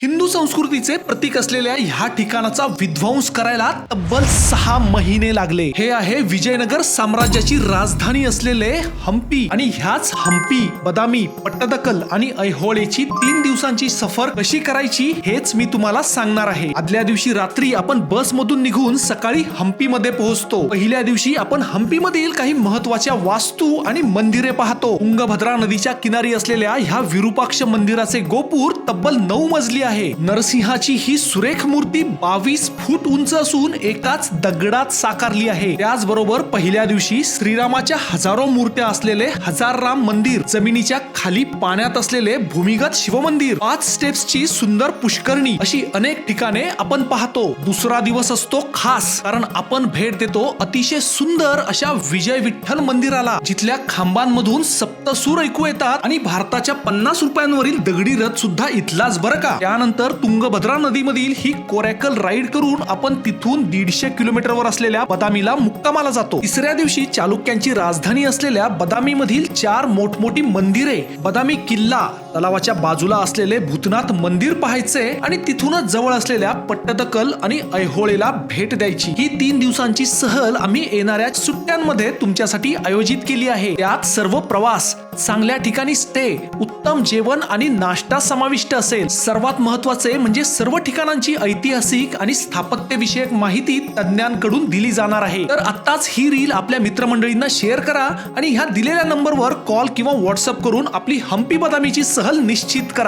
him संस्कृतीचे प्रतीक असलेल्या ह्या ठिकाणाचा विध्वंस करायला तब्बल सहा महिने लागले. हे आहे विजयनगर साम्राज्याची राजधानी असलेले हम्पी आणि ह्याच हम्पी बदामी पट्टदकल आणि ऐहोळेची तीन दिवसांची सफर कशी करायची हेच मी तुम्हाला सांगणार आहे. आदल्या दिवशी रात्री आपण बस मधून निघून सकाळी हम्पी मध्ये पोहोचतो. पहिल्या दिवशी आपण हम्पी मधील काही महत्त्वाच्या वास्तू आणि मंदिरे पाहतो. तुंगभद्रा नदीच्या किनारी असलेल्या ह्या विरूपाक्ष मंदिराचे गोपूर तब्बल नऊ मजली आहे. नरसिंहाची ही सुरेख मूर्ती बावीस फूट उंच असून एकाच दगडात साकारली आहे. त्याचबरोबर पहिल्या दिवशी श्रीरामाच्या हजारो मूर्त्या असलेले हजार राम मंदिर जमिनीच्या खाली पाण्यात असलेले भूमिगत शिवमंदिर पाच स्टेप्सची सुंदर पुष्करणी अशी अनेक ठिकाणे आपण पाहतो. दुसरा दिवस असतो खास कारण आपण भेट देतो अतिशय सुंदर अशा विजय विठ्ठल मंदिराला जिथल्या खांबांमधून सप्तसूर ऐकू येतात आणि भारताच्या पन्नास रुपयांवरील दगडी रथ सुद्धा इथलाच बरं का? त्यानंतर तर तुंगभद्रा नदीमधील ही कोरॅकल राईड करून आपण तिथून दीडशे किलोमीटरवर असलेल्या बदामीला मुक्कामाला जातो. तिसऱ्या दिवशी चालुक्यांची राजधानी असलेल्या बदामी मधील चार मोठमोठी मंदिरे बदामी किल्ला तलावाच्या बाजूला असलेले भूतनाथ मंदिर पाहायचे आणि तिथूनच जवळ असलेल्या पट्टदकल आणि ऐहोळेला भेट द्यायची. ही तीन दिवसांची सहल आम्ही येणाऱ्या सुट्ट्यांमध्ये तुमच्यासाठी आयोजित केली आहे. त्यात सर्व प्रवास चांगल्या ठिकाणी स्टे उत्तम जेवण आणि नाश्ता समाविष्ट असेल. सर्वात महत्त्वाचे म्हणजे सर्व ठिकाणांची ऐतिहासिक आणि स्थापत्यविषयक माहिती तज्ज्ञांकडून दिली जाणार आहे. तर आत्ताच ही रील आपल्या मित्रमंडळींना शेअर करा आणि ह्या दिलेल्या नंबरवर कॉल किंवा व्हॉट्सअप करून आपली हम्पी बदामीची सहल निश्चित करा.